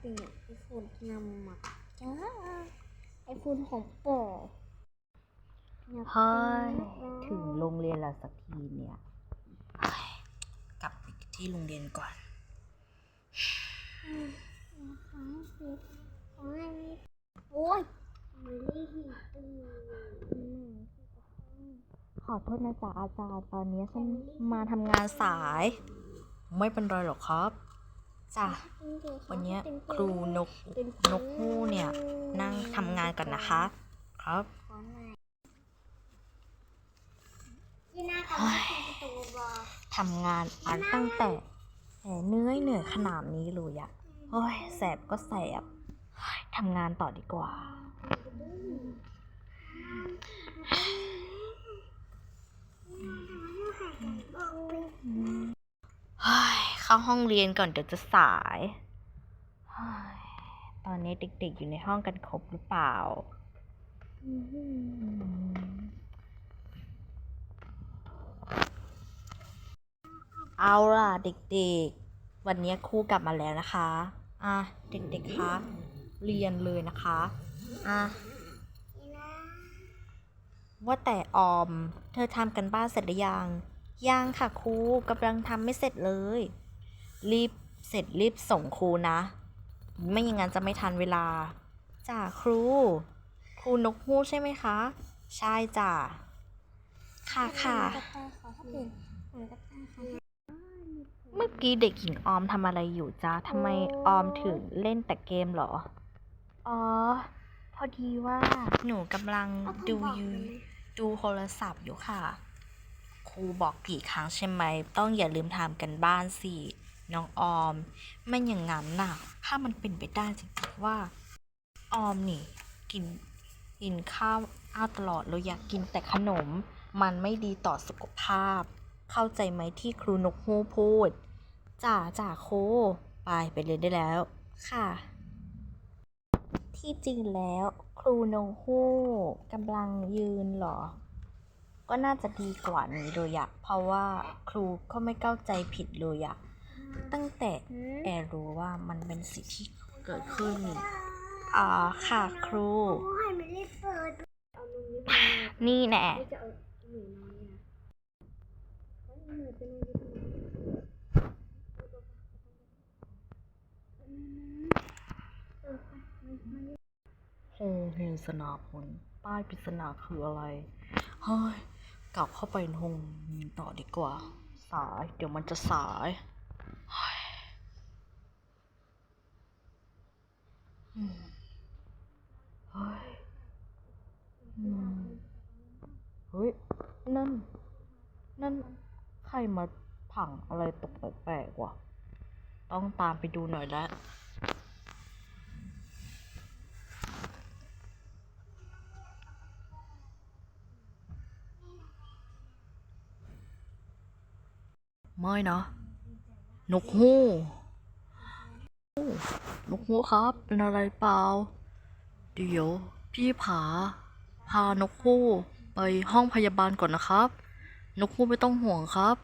เป็นไอโฟนนำมาจ้าไอโฟนของป่อเฮ้ยถึงโรงเรียนแล้วสักทีเนี่ยเฮ้ยกลับไปที่โรงเรียนก่อนโอ้ยไม่ได้หิวตื่นขอโทษนะจ๊ะอาจารย์ตอนนี้ฉันมาทำงานสาย ไม่เป็นไรหรอกครับ จ้ะวันเนี้ยครูนกนกฮูกเนี่ย นั่งทำงานก่อนนะคะ ครับขอหน่อยยี่น่าทำให้คุณประตูบอทำงานอันตั้งแต่แต่เหนื่อยเหนื่อยขนาดนี้เลยอะโอ้ยแสบก็แสบเฮ้ยทำงานต่อดีกว่า เฮ้ย เข้าห้องเรียนก่อนเดี๋ยวจะสายเฮ้ยตอนนี้เด็กๆ อยู่ในห้องกันครบหรือเปล่า เอาล่ะเด็กๆ วันนี้ครูกลับมาแล้วนะคะ อะเด็กๆ คะ เรียนเลยนะคะ อะว่าแต่ออม เธอทำกันบ้านเสร็จหรือยัง ยังค่ะครูกำลังทำไม่เสร็จเลย รีบเสร็จรีบส่งครูนะ ไม่อย่างนั้นจะไม่ทันเวลาจ้าครู ครูนกฮูกใช่ไหมคะ ใช่จ้ะค่ะค่ะกระต่ายขอถ้าเป็นเหมือนกระต่ายค่ะเมื่อกี้เด็กหญิงออมทำอะไรอยู่จ้าทำไมออมถึงเล่นแต่เกมเหรอ อ๋อ พอดีว่าหนูกำลังดูยูดูโทรศัพท์อยู่ค่ะ ครูบอกกี่ครั้งใช่ไหม ต้องอย่าลืมทำกันบ้านสิ น้องออมไม่อย่างนั้นน่ะ ถ้ามันเป็นไปได้จริงๆว่า ออมนี่กินกินข้าวอ้าวตลอดเราอยากกินแต่ขนม มันไม่ดีต่อสุขภาพ เข้าใจไหมที่ครูนกฮูกพูดจ่าจ่าโคไปไปเรียนได้แล้ว ค่ะ ที่จริงแล้วครูนงฮูกกำลังยืนหรอ ก็น่าจะดีกว่านี้เลยอะเพราะว่าครูก็ไม่เข้าใจผิดเลยอะ ตั้งแต่แอร์รู้ว่ามันเป็นสิ่งที่เกิดขึ้นอ่าค่ะครูโอ้ยไม่ได้เปิดเอามือนี้ไปนี่แน่ไม่จะเอาหนูน้อยนะเอาหนูไปเลยดีกว่าโอ้เรียนสนาผล ป้ายปริศนาคืออะไร เฮ้ย กลับเข้าไปในห้องต่อดีกว่า สาย เดี๋ยวมันจะสายเฮ้ยอืม เฮ้ยเฮ้ย นั่น นั่น ใครมาผังอะไรตกแปลกๆวะต้องตามไปดูหน่อยแล้วไม่นะนกฮู้ กนกฮูกครับ เป็นอะไรเปล่า เดี๋ยว พี่ผา พานกคู่ไปห้องพยาบาลก่อนนะครับ นกคู่ไม่ต้องห่วงครับ